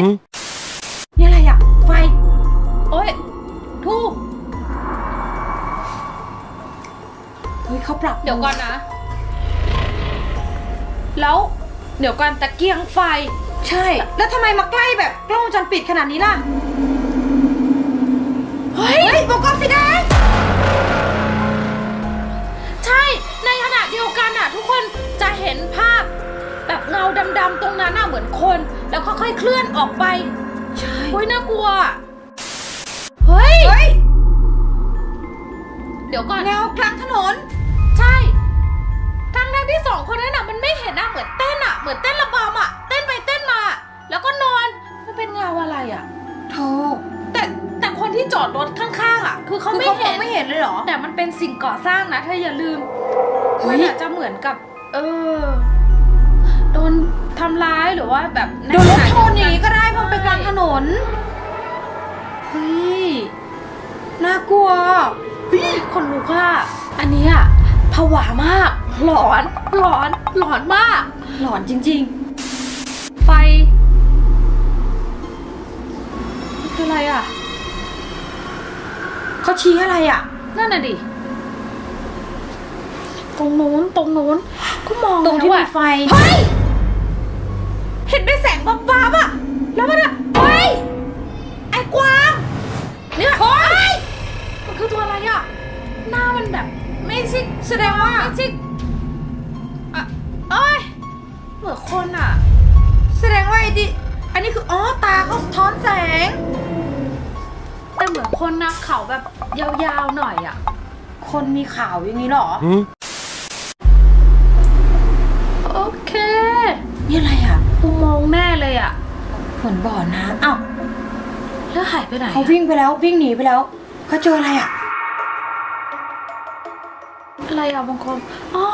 ด嗯นี่อะไรอะไฟ โอ้ยทูบเฮ้ยเขาปรับเดี๋ยวก่อนนะ แล้วเดี๋ยวก่อนตะเกียงไฟ ใช่ แล้วทำไมมาใกล้แบบกล้องวงจรปิดขนาดนี้ล่ะ เฮ้ยบอกกล้องสีแดง ใช่ ในขณะเดียวกันอะ ทุกคนจะเห็นภาพแบบ เงาดำๆตรงนั้นน่ะเหมือนคน แล้วค่อยๆเคลื่อนออกไปใช่เฮ้ยน่ากลัวอะเฮ้ย เฮ้ยเดี๋ยวก่อนแนวกลางถนน ใช่ทั้งนั้นที่สองคนนั้นอะมันไม่เห็นอะเหมือนเต้นอะเหมือนเต้นระบำอะเต้นไปเต้นมา แล้วก็นอน มันเป็นเงาอะไรอะโธ่แต่แต่คนที่จอดรถข้างๆอะคือเขาคือไม่เขามเห็องน ไม่เห็นเลยเหรอ แต่มันเป็นสิ่งก่อสร้างนะเธออย่าลืม เฮ้มันย อาจจะเหมือนกับ เออ โดนทำร้ายหรือว่าแบบในโดนรถขณะชนหนีเดียวก็ได้เพราะมันเป็นกลางถนนเฮ้ยน่ากลัวเฮ้ยคนลุกอะอันเนี้ยผวามาก หลอนหลอนหลอนมาก หลอนจริงไฟนี่คืออะไรอะๆเขาชี้อะไรอะ นั่นน่ะดิตรงนู้นตรงนู้นก็มองตรงที่แล้วมีอะไฟเฮ้ย เห็นเป็นแสงบ้าๆอะแล้วมันอะเฮ้ย ไอ้กวางเนี่ยเฮ้ยมันคือตัวอะไรอะหน้ามันแบบ ไม่ใช่แสดงว่าไม่ใช่อะเอ้ยเหมือนคนอะแสดงว่าไอ้ดิอันนี้คืออ๋อตาเขาสะท้อนแสง แต่เหมือนคนนะเขาแบบยาวๆหน่อยอะคนมีข่าวอย่างนี้เหรอ嗯โอเค นี่อะไรอะ อุโมงค์แน่เลยอะเหมือนบ่อน้ำอ้าวแล้วหายไปไหนอะเขาวิ่งไปแล้ววิ่งหนีไปแล้วเขาเจออะไรอะ อะไรอะบางคนอ๋อ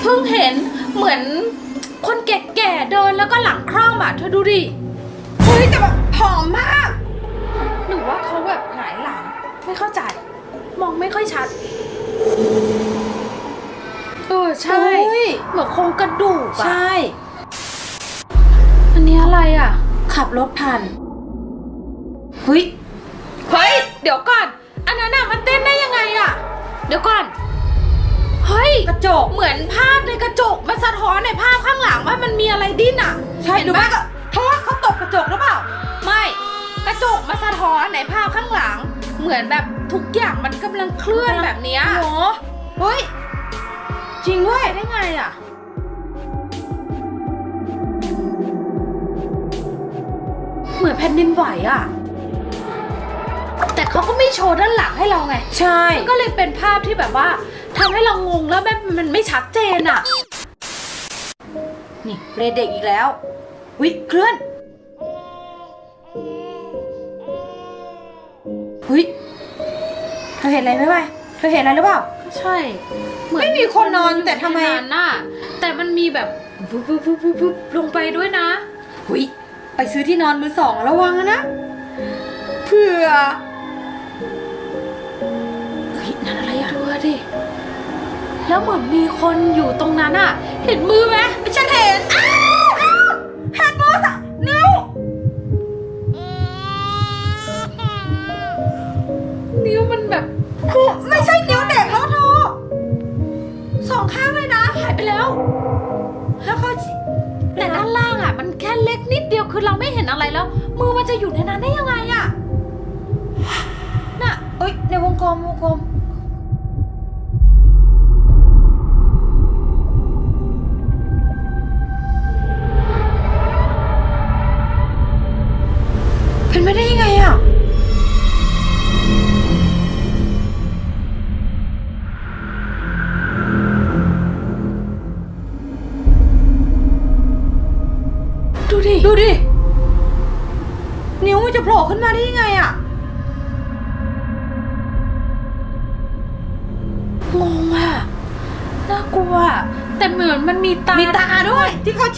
เพิ่งเห็นเหมือนคนแก่ๆเดินแล้วก็หลังคร่อมอะเธอดูดิเฮ้ยแต่แบบผอมมาก หรือว่าเขาแบบหงายหลังไม่เข้าใจ มองไม่ค่อยชัดเออใช่โอ้ย เหมือนโครงกระดูกใชอะ่อันนี้ อะไรอะ ขับรถผ่านเฮ้ยเฮ้ย เดี๋ยวก่อน อันนั้นน่ะมันเต้นได้ยังไงอะ เดี๋ยวก่อน เฮ้ย กระจก เหมือนภาพในกระจก มันสะท้อนในภาพข้างหลังว่ามันมีอะไรดิ้นอะ ใช่เห็นดูไหมว่าก็เพราะว่าเขาตบกระจกหรือเปล่า ไม่ กระจกมาสะท้อนในภาพข้างหลัง เหมือนแบบทุกอย่างมันกำลังเคลื่อนแบบเนี้ยหรอเฮ้ย จริงด้วยได้ไงอะ มือนแผ่นดินไหวอะ แต่เขาก็ไม่โชว์ด้านหลังให้เราไง ใช่ ก็เลยเป็นภาพที่แบบว่าทำให้เรางงแล้วแบบมันไม่ชัดเจนอะ นี่เรเด็กอีกแล้ว วิเคลื่อนเฮ้ยเธอเห็นอะไรไหมวะเธอเห็นอะไรหรือเปล่า ใช่เหมือนไม่มีคนนอนแต่ทำไมในนั้นน่ะแต่มันมีแบบวุบวุบวุบวุบวุบลงไปด้วยนะ หุย ไปซื้อที่นอนมือสองระวังนะเผื่อเฮ้ยนั่นอะไรอะดูดิ แล้วเหมือนมีคนอยู่ตรงนั้นอะเห็นมือไหมฉันเห็นอ้าวอ้าวแฮนด์มือสะนิ้วนิ้วมันแบบคือไม่ใช่นิ้วเด็กแล้วเธอสองข้างเลยนะหายไปแล้ว ค่เล็กนิดเดียวคือเราไม่เห็นอะไรแล้ว มือมันจะอยู่ในนั้นได้ยังไงอะน่ะเอ้ยในวงกลมวงกลม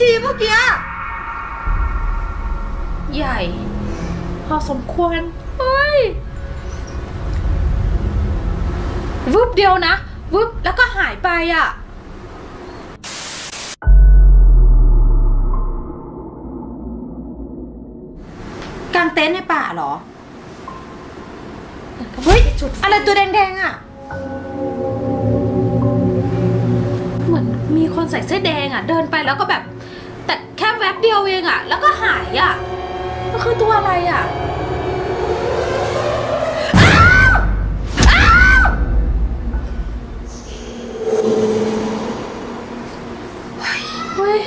ทีเมื่อกี้ ใหญ่ พอสมควร เฮ้ย วึบเดียวนะ วึบแล้วก็หายไปอะ กางเต็นท์ในป่าเหรอ เฮ้ย อะไรตัวแดงๆอะ เหมือนมีคนใส่เสื้อแดงอะ เดินไปแล้วก็แบบ แต่แค่แวบเดียวเองอะแล้วก็หายอะมันคือตัวอะไรอะอ้าวอ้าวเฮ้ย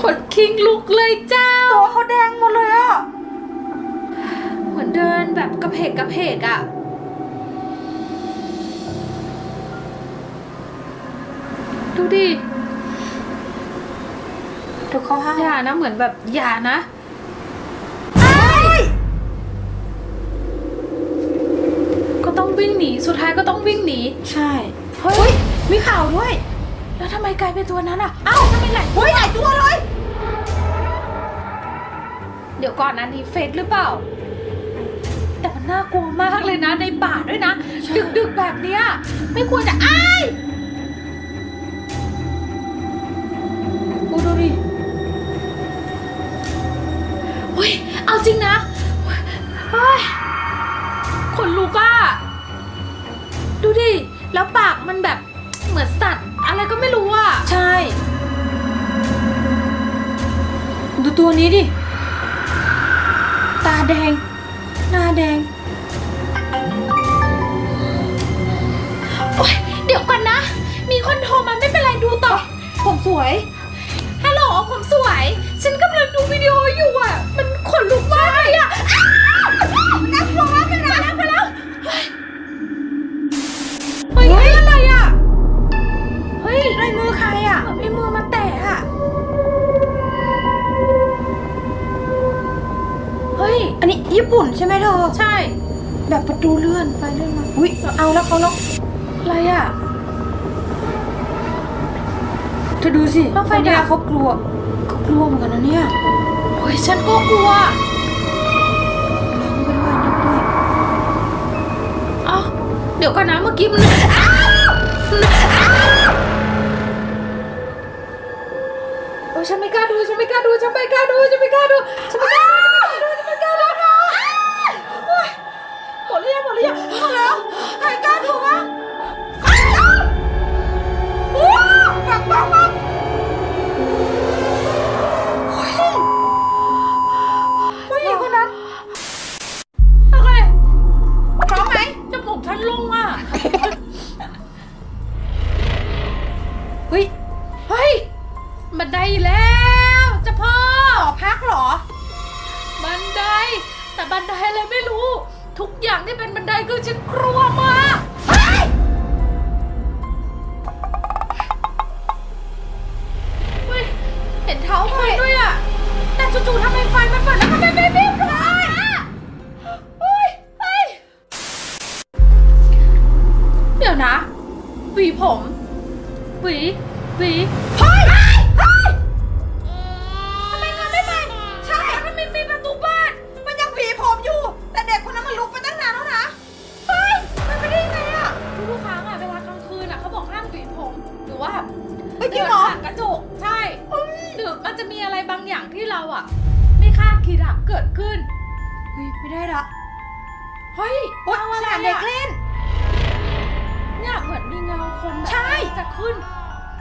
ขนคิงลุกเลยเจ้า ตัวเขาแดงหมดเลยอะเหมือนเดินแบบกระเพกกระเพกอะดูดิเดี๋ยวเขาห้ามอย่านะเหมือนแบบอย่านะก็ต้องวิ่งหนีสุดท้ายก็ต้องวิ่งหนี ใช่ เฮ้เฮ้ยยมีข่าวด้วย แล้วทำไมกลายเป็นตัวนั้นอะเอ้าทำไมไหลเฮ้ยหลายตัวเลย เดี๋ยวก่อนนะนี่เฟกหรือเปล่า แต่มันน่ากลัวมากเลยนะในป่าด้วยนะใช่ดึกดึกๆแบบเนี้ยไม่ควรจะอ้าย ริงนะเฮ้ยขนลุกอะดูดิ แล้วปากมันแบบเหมือนสัตว์ อะไรก็ไม่รู้อะใช่ ดูตัวนี้ดิ ตาแดง หน้าแดง โอ๊ยเดี๋ยวก่อนนะ มีคนโทรมาไม่เป็นไรดูต่อ ผมสวย ฮัลโหล ผมสวย ฉันกำลังดูวิดีโออยู่อะ มันขนลุกมากเลยอะอ้าวน่ากลัวมากเลยนะไปแล้วเฮ้ยเฮ้ยอะไรอะ เฮ้ยลายมือใครอะเหมือนมีมือมาแตะอะ เฮ้ย อันนี้ญี่ปุ่นใช่ไหมเธอ ใช่ แบบประตูเลื่อนไปเลื่อนมา อุ้ยเอาแล้วเขาแล้วอะไรอะ เธอดูสิแล้วไฟไฟดัดาบเขากลัวเขา กลัวเหมือนกันนะเนี่ยเฮ้ยฉันก็กลัวร้องไปด้วยนี่ไปด้วยเอ้าเดี๋ยวก่อนนะเมื่อกี้มันอ้าวอ้าวโอ้ยฉันไม่กล้าดูฉันไม่กล้าดูฉันไม่กล้าดูฉันไม่กล้าดูฉันไม่กล้าดูฉันไม่กล้าดูนะโอ๊ยหมดหรือยังหมดหรือยังหมดแล้วใครกล้าดูบ้างอ้าวโอ้ปังปังปัง บันไดแล้วเจะพ่อพักเหรอ บันได แต่บันไดอะไรไม่รู้ ทุกอย่างที่เป็นบันไดคือฉันกลัวมากเฮ้ยเฮ้ยเห็นเท้าคนด้วยอะ แต่จู่ๆทำไมไฟมันเปิดแล้วทำไมไม่รีบเลยอะเฮ้ยเฮ้ยเดี๋ยวนะหวีผมหวีหวีเฮ้ จะมีอะไรบางอย่างที่เราอะไม่คาดคิดอะเกิดขึ้น เฮ้ยไม่ได้ละเฮ้ยโอ๊ยเงาสอะไรนามเด็กอะเล่น เนี่ยเหมือนมีเงาคนแบบใช่ จะขึ้น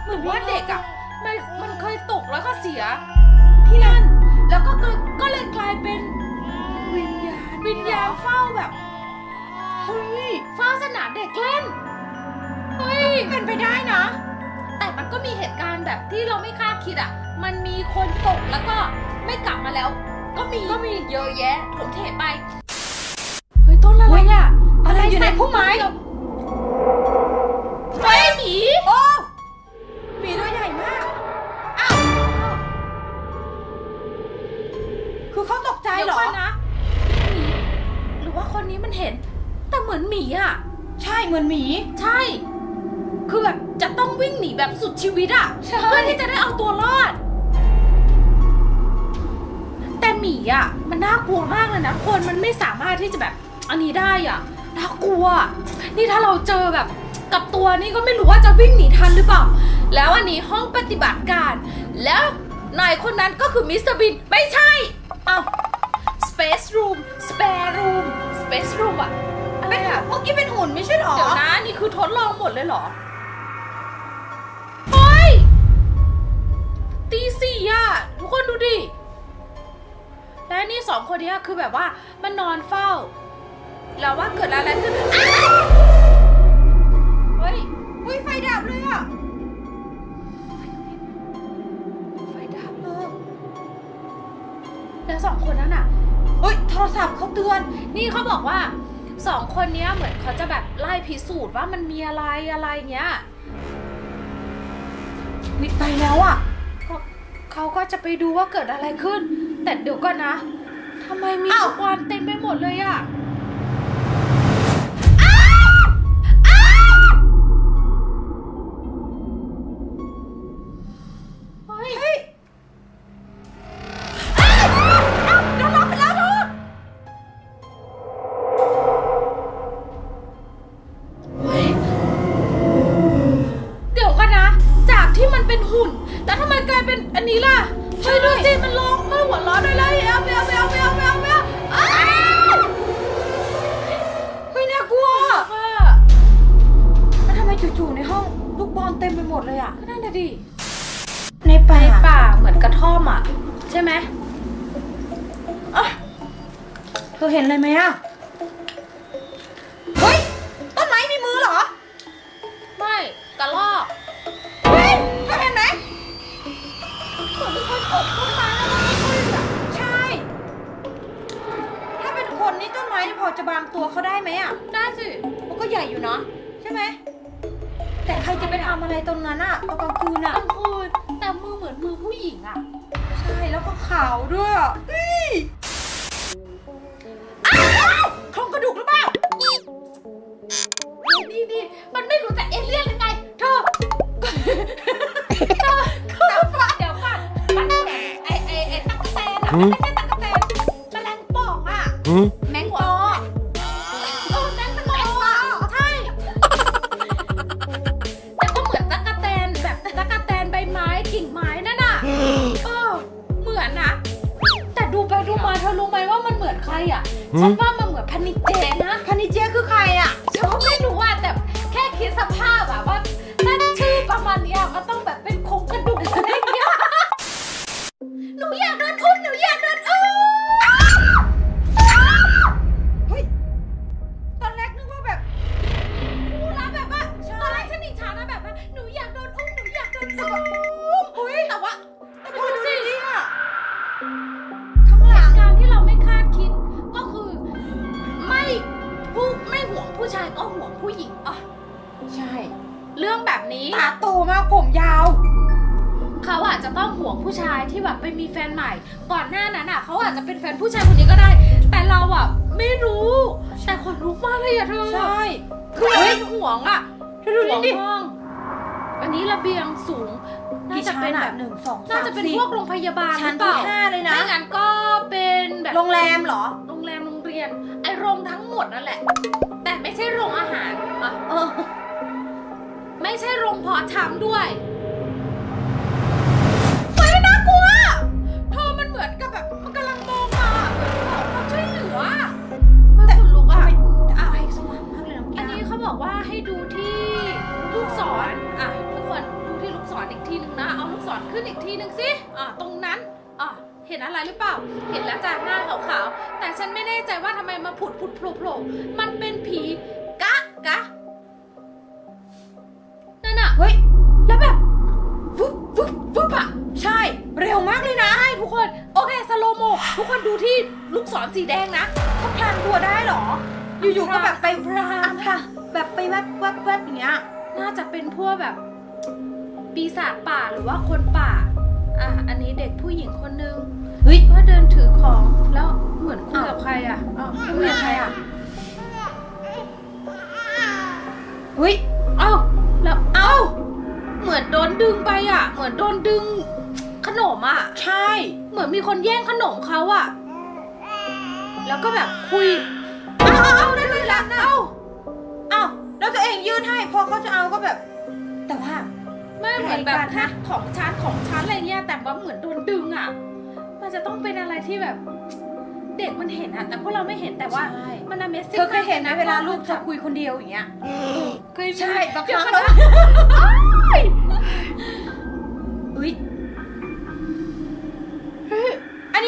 เหมือนว่าเด็กอะมันมันเคยตกแล้วก็เสีย ที่นั่น แล้วก็เกิดก็เลยกลายเป็นวิญญาณวิญญาณเฝ้าแบบเฮ้ยเฝ้าสนามเด็กเล่น เฮ้ย เป็นไปได้นะ แต่มันก็มีเหตุการณ์แบบที่เราไม่คาดคิดอะ มันมีคนตกแล้วก็ไม่กลับมาแล้ว ก็มีก็มีเยอะแยะถมเทไป เฮ้ยต้นอะไรอะอะไรอยู่ในพุ่มไม้เฮ้ยหมีโอ้หมีตัวใหญ่มากอ้าวคือเขาตกใจเดี๋ยวเหรอก่อนนะหมีหรือว่าคนนี้มันเห็น แต่เหมือนหมีอะ ใช่เหมือนหมี ใช่ คือแบบจะต้องวิ่งหนีแบบสุดชีวิตอะใช่เพื่อที่จะได้เอาตัวรอด อะมันน่ากลัวมากเลยนะคนมันไม่สามารถที่จะแบบอันนี้ได้อะน่ากลัว นี่ถ้าเราเจอแบบกับตัวนี้ก็ไม่รู้ว่าจะวิ่งหนีทันหรือเปล่า แล้วอันนี้ห้องปฏิบัติการ แล้วนายคนนั้นก็คือมิสเตอร์บินไม่ใช่เอ้าสเปซรูมสเปรรูมสเปซรูมอะอะไรอะเมื่อกี้เป็นหุ่นไม่ใช่หรอ เดี๋ยวนะนี่คือทดลองหมดเลยเหรอเฮ้ยตีสี่อะทุกคนดูดิ และนี่สองคนเนี้ยคือแบบว่ามันนอนเฝ้า แล้วว่าเกิดอะไรขึ้นอ้าวเฮ้ยอุ้ยไฟดับเลยอะไฟดับเออแล้วสองคนนั้นอะเฮ้ยโทรศัพท์เขาเตือน นี่เขาบอกว่าสองคนเนี้ยเหมือนเขาจะแบบไล่พิสูจน์ว่ามันมีอะไรอะไรเงี้ยวิไปแล้วอะเขาเขาก็จะไปดูว่าเกิดอะไรขึ้น แต่เดี๋ยวก่อนนะทำไมมีอ้าวลูกบอลเต็มไปหมดเลยอะ นั้นอะตอนกลางคืนกอะลางคืนแต่มือเหมือนมือผู้หญิงอะใช่แล้วก็ขาวด้วยอะ อ่ นี้ตาโตมากผมยาว เขาอาจจะต้องห่วงผู้ชายที่แบบไปมีแฟนใหม่ ก่อนหน้านั้นอะเขาอาจจะเป็นแฟนผู้ชายคนนี้ก็ได้ แต่เราอะไม่รู้ แต่คนลุกมากเลยอะเธอใช่คือเราเป็นห่วงอะเธอดูห่วงดิห้องอันนี้ระเบียงสูงน่ากี่จะชั้เป็นนแบอะบหนึ่งสองสามน่าจะเป็นสี่พวกโรงพยาบาลหชั้นรือเปที่ล่า ห้าเลยนะ ไม่งั้นก็เป็นแบบโรงแรมเหรอ โรงแรมโรงเรียน ไอโรงทั้งหมดนั่นแหละ แต่ไม่ใช่โรงอาหารอะเออ ไม่ใช่โรงเพาะชำด้วยเฮ้ยน่ากลัวเธอมันเหมือนกับแบบมันกำลังมองมาเหมือนขอความช่วยเหลือเฮ้ยขนลุกอะอะไฟสว่างมากเลยน้ำอันนี้เขาบอกว่าให้ดูที่ลูกศรอะทุกคนดูที่ลูกศรอีกทีหนึ่งนะ เอาลูกศรขึ้นอีกทีหนึ่งสิอะตรงนั้นอะเห็นอะไรหรือเปล่า เห็นแล้วจ้าหน้าขาวๆ แต่ฉันไม่แน่ใจว่าทำไมมาผุดผุดโผล่โผล่มันเป็นผีกะกะ คนโอเคสโลโมทุกคนดูที่ลูกศรสีแดงนะเขาพลางตัวได้เหรอ อยู่ๆก็แบบไปพรางอะพลางแบบไปแวบแวบแวบอย่างเงี้ยน่าจะเป็นพวกแบบ ปีศาจป่าหรือว่าคนป่า อะอันนี้เด็กผู้หญิงคนนึงเฮ้ยก็เดินถือของแล้วเหมือนคุยกับใครอะอ้าวคุยกับใครอะเฮ้ยเอ้าแล้วเอ้าเหมือนโดนดึงไปอะ เหมือนโดนดึงข นมอะ ใช่ เหมือนมีคนแย่งขนมเขาอะ แล้วก็แบบคุย เอาเอาเอาได้เลยละเอาอ้าวแล้วตัวเองยื่นให้พอเขาจะเอาก็แบบ แต่ว่า ไม่เหมือนแบบอะไรกันนะของชั้นของชั้นอะไรเงี้ย แต่ว่าเหมือนโดนดึงอะ มันจะต้องเป็นอะไรที่แบบ เด็กมันเห็นอะแต่พวกเราไม่เห็นแต่ว่าใช่มัน Amazing เธอเคยเห็นไหมมากเวลาลูกจัจะบคุยคนเดียวอย่างเงี้ยเคยใช่บางคเดี๋ยวรั้งก่อน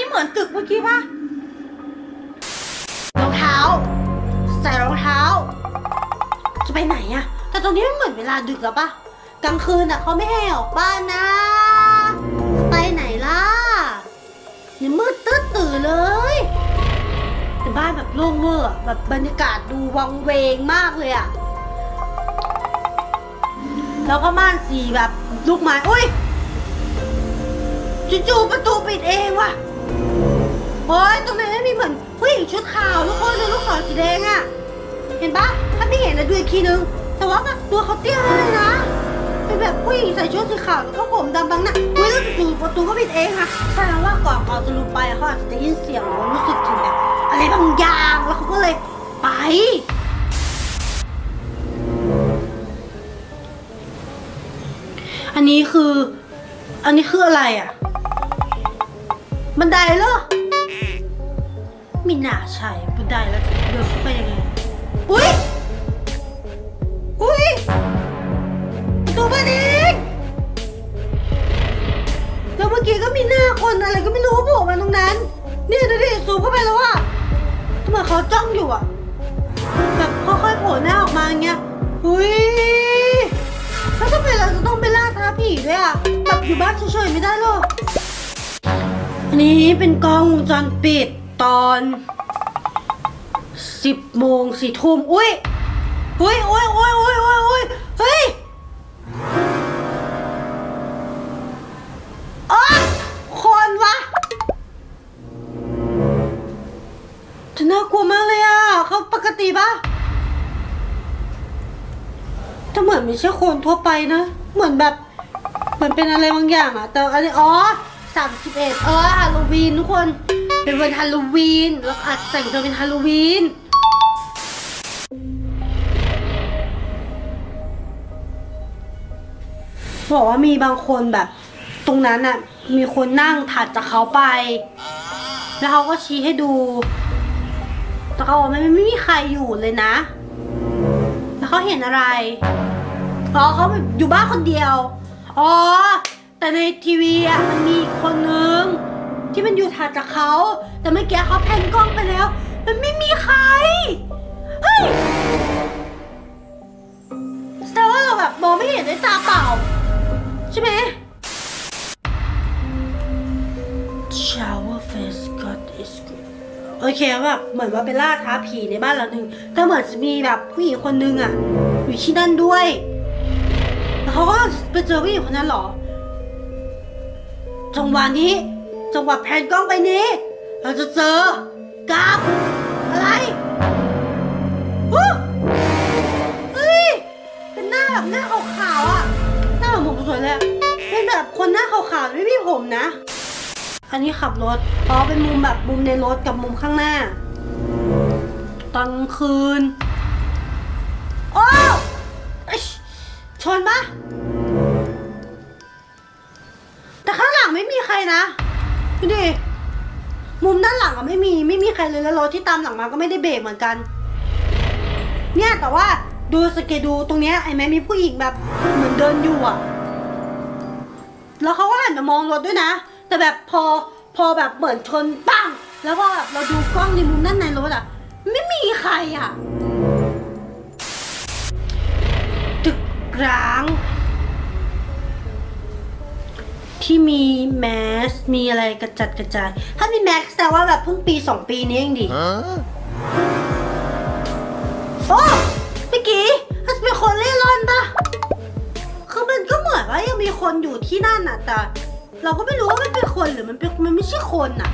เหมือนตึกเมื่อกี้ป่ะรองเท้า ใส่รองเท้า จะไปไหนอะแต่ตรงนี้มันเหมือนเวลาดึกแล้วปะกลางคืนอะเขาไม่ให้ออกบ้านนะ ไปไหนล่ะเนี่ยมืดตื้อตื่อเลยแต่บ้านแบบโล่งเวอร์อะแบบบรรยากาศดูวังเวงมากเลยอะแล้วก็ม่านสีแบบลูกไม้อุ้ยจู่ๆประตูปิดเองว่ะ โอ้ยตรงนั้นไม่มีเหมือนผู้หญิงชุดขาวทุกคนเลยลูกศรสีแดงอะเห็นปะถ้าไม่เห็นนะดูอีกทีนึง แต่ว่าแบบตัวเขาเตี้ยเลยนะเป็นแบบผู้หญิงใส่ชุดสีขาวแล้วก็ผมดำบังหน้าเว้ยแล้วจู่ๆประตูก็ปิดเองค่ะแสดงว่าก่อนก่อนจะลงไปเขาอาจจะได้ยินเสียงหรือว่ารู้สึกถึงแบบอะไรบางอย่างแล้วเขาก็เลยไปอันนี้คือ อันนี้คืออะไรอะ บันไดเหรอ ไม่น่าใช่บันได้แล้วเดินขึ้นไปยังไง อุ้ย อุ้ยประตูบันเองแล้วเมื่อกี้ก็มีหน้าคนอะไรก็ไม่รู้โผล่มาตรงนั้น เนี่ยดูดิซูมเข้าไปแล้วอะทำไมเขาจ้องอยู่อะแบบค่อยๆโผล่หน้าออกมาอย่างเงี้ย อุ้ยแล้วทำไมเราจะต้องไปล่าท้าผีด้วยอะแบบอยู่บ้านเฉยๆไม่ได้หรออันนี้เป็นกล้องวงจรปิด ตอนสิบโมงสี่ทุ่มอุ้ยอุ้ยอุ้ยอุ้ยอุ้ยอุ้ยอุ้ยเฮ้ยอ๋อคนวะจะน่ากลัวมากเลยอะเขาปกติปะแต่เหมือนไม่ใช่คนทั่วไปนะ เหมือนแบบเหมือนเป็นอะไรบางอย่างอะแต่อันนี้อ๋อสามสิบเอ็ดเออฮาโลวีนทุกคน เป็นวันฮาโลวีนแล้วอาจแต่งตัวเป็นฮาโลวีนบอกว่ามีบางคนแบบ ตรงนั้นอะมีคนนั่งถัดจากเขาไป แล้วเขาก็ชี้ให้ดูแต่เขาบอกมันไม่มีใครอยู่เลยนะ แล้วเขาเห็นอะไรอ๋อเขาอยู่บ้านคนเดียว อ๋อ แต่ในทีวีอะมันมีคนนึง ที่มันอยู่ถัดจากเขา แต่เมื่อกี้เขาแพนกล้องไปแล้ว มันไม่มีใคร เฮ้ยแสดงว่าเราแบบมองไม่เห็นด้วยตาเปล่า ใช่ไหม Shower face God is good โอเคแบบเหมือนว่าเป็นล่าท้าผีในบ้านหลังหนึ่งแต่เหมือนจะมีแบบผู้หญิงคนนึงอะอยู่ที่นั่นด้วยแล้วเขาก็ไปเจอผู้หญิงคนนั้นเหรอจังหวะนี้ จังหวะแพนกล้องไปนี้ เราจะเจอกับอะไรเฮ้ยเป็นหน้าแบบหน้าขาวๆอะ หน้าแบบผมสวยเลยเป็นแบบคนหน้าขาวๆไม่มีผมนะ อันนี้ขับรถอ๋อเป็นมุมแบบมุมในรถกับมุมข้างหน้า ตอนคืน โอ้ชนปะแต่ข้างหลังไม่มีใครนะ ดูดิ มุมด้านหลังอะไม่มีไม่มีใครเลยแล้วรถที่ตามหลังมาก็ไม่ได้เบรกเหมือนกัน เนี่ยแต่ว่าดูสเกตดูตรงเนี้ยไอ้แม่มีผู้หญิงแบบเหมือนเดินอยู่อะแล้วเขาก็หันมามองรถด้วยนะ แต่แบบพอพอแบบเหมือนชนปังแล้วพอแบบเราดูกล้องในมุมด้านในรถอะไม่มีใครอะตึกร้าง ที่มีแมส มีอะไรกระจัดกระจาย ถ้ามีแมสแต่ว่าแบบเพิ่งปีสองปีนี้เองดิ โอ้เมื่อกี้มันจะเป็นคนเล่ร่อนปะคือมันก็เหมือนว่ายังมีคนอยู่ที่นั่นน่ะ แต่ เราก็ไม่รู้ว่ามันเป็นคนหรือมันเป็นมันไม่ใช่คนน่ะ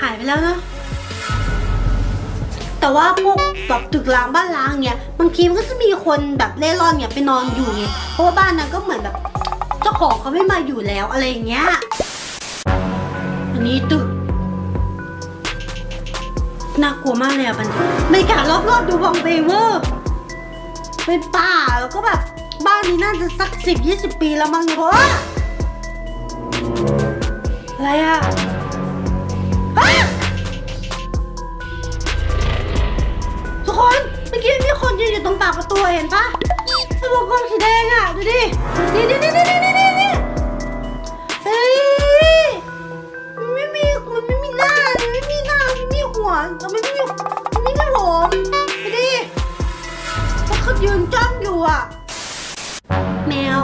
หายไปแล้วนะ แต่ว่าพวกแบบตึกร้างบ้านร้างเนี้ยบางทีมันก็จะมีคนแบบเล่ร่อนเนี่ยไปนอนอยู่ไงเพราะว่าบ้านนั้นก็เหมือนแบบเจ้าของเขาไม่มาอยู่แล้วอะไรอย่างเงี้ยอันนี้ตึกน่ากลัวมากเลยอะบรรยากาศบรรยากาศรอบๆดูวังเวงเวอร์เป็นป่าแล้วก็แบบบ้านนี้น่าจะสักสิบยี่สิบปีแล้วมั้งเนี่ยเพราะว่าอะไรอะ ตรงปากประตูเห็นปะไอวงกลมสีแดงอะ ดูดิ นี่นี่นี่นี่นี่นี่นี่เฮ้ยมันไม่มีมันไม่มีหน้ามันไม่มีหน้ามันไม่มีหัวมันไม่มีมันไม่มีผมดูดิมันวเขายืนจ้องอยู่อะ แมว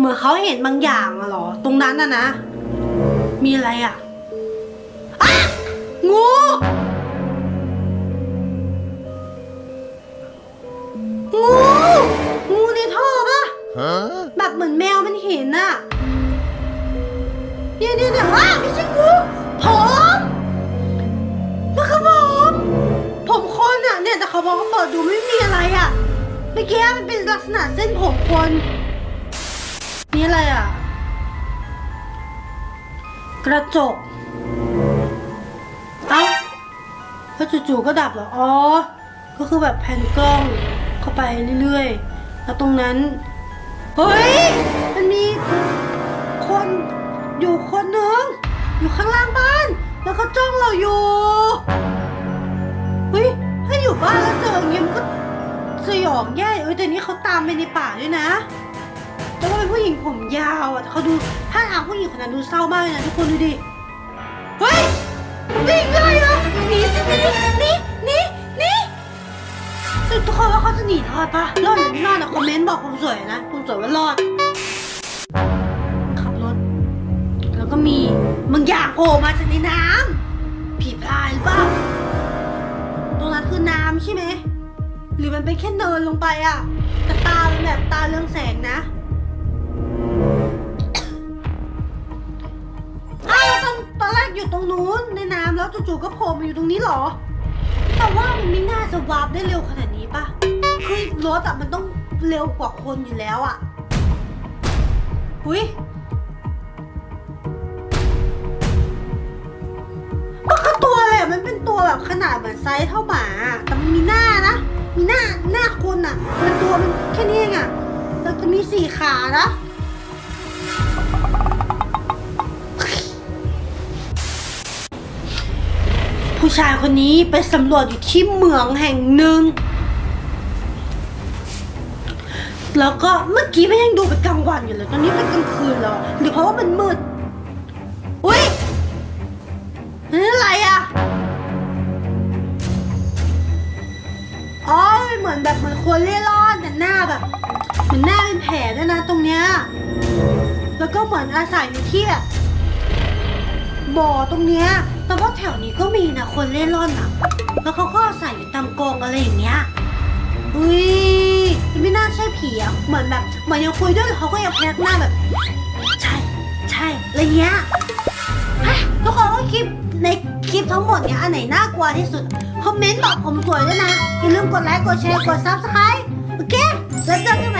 เหมือนเขาเห็นบางอย่างอะหรอ ตรงนั้นอะนะ มีอะไรอะงู。 งูงู งูในท่อปะ Huh? แบบเหมือนแมวมันเห็นน่ะเนี่ยเนี่ยเนี่ยอ้าวไม่ใช่งูผมมันคือผมผมคนอะเนี่ยแต่เขาบอกว่าเปิดดูไม่มีอะไรอะเมื่อกี้มันเป็นลักษณะเส้นผมคนนี่อะไรอะกระจกเอ้าแล้วจู่ๆก็ดับเหรอ อ๋อ ก็คือแบบแผ่นกล้อง เข้าไปเรื่อยๆ แล้วตรงนั้น เฮ้ย มันมีคนอยู่คนหนึ่งอยู่ข้างล่างบ้าน แล้วเขาจ้องเราอยู่ เฮ้ย ถ้าอยู่บ้านแล้วเจออย่างเงี้ยมันก็สยองแย่เอ้ยแต่นี่เขาตามไปในป่าด้วยนะ แล้วก็เป็นผู้หญิงผมยาวอะแต่เขาดูท่าทางผู้หญิงคนนั้นดูเศร้ามากเลยนะทุกคนดูดิ เฮ้ยวิ่งเลยเหรอหนีสิหนีหนีหนีหนี ทุกคนว่าเขาจะหนีรอดปะรอดหรือไม่รอดอะคอมเมนต์บอกผมสวยนะผมสวยว่ารอด ขับรถ แล้วก็มีบางอย่างโผล่มาจากในน้ำผีพรายหรือเปล่าตรงนั้นคือน้ำใช่ไหมหรือมันเป็นแค่เนินลงไปอะแต่ตาเป็นแบบตาเรืองแสงนะอ้าวตอนตอนแรกอยู่ตรงนู้นในน้ำแล้วจู่ๆก็โผล่มาอยู่ตรงนี้เหรอ แต่ว่ามันไม่น่าจะวาร์ปได้เร็วขนาดนี้ปะคือรถอะมันต้องเร็วกว่าคนอยู่แล้วอะอุ้ยมันคือตัวอะไรอะมันเป็นตัวแบบขนาดเหมือนไซส์เท่าหมาอะแต่มันมีหน้านะ มีหน้าหน้าคนอะมันตัวมันแค่นี้เองอะแล้วจะมีสี่ขานะ ผู้ชายคนนี้ไปสำรวจอยู่ที่เหมืองแห่งหนึ่ง แล้วก็เมื่อกี้มันยังดูเป็นกลางวันอยู่เลย ตอนนี้เป็นกลางคืนแล้ว หรือเพราะว่ามันมืด อุ้ยนี่อะไรอะอ๋อเหมือนแบบเหมือนคนเล่ร่อนแต่หน้าแบบเหมือนหน้าเป็นแผลด้วยนะตรงเนี้ย แล้วก็เหมือนอาศัยอยู่ที่แบบบ่อตรงเนี้ย แต่ว่าแถวนี้ก็มีนะคนเล่นร่อนอะแล้วเขาก็อาศัยอยู่ตามกองอะไรอย่างเงี้ย อุ้ยไม่น่าใช่ผีอะเหมือนแบบเหมือนยังคุยด้วยเขาก็ยังแพกหน้าแบบ ใช่ ใช่อะไรเงี้ยฮะทุกคนว่าคลิปในคลิปทั้งหมดเนี่ยอันไหนน่ากลัวที่สุด คอมเมนต์บอกผมสวยด้วยนะ อย่าลืมกดไลค์ กดแชร์ กดซับสไครต์โอเค แล้วเจอกัน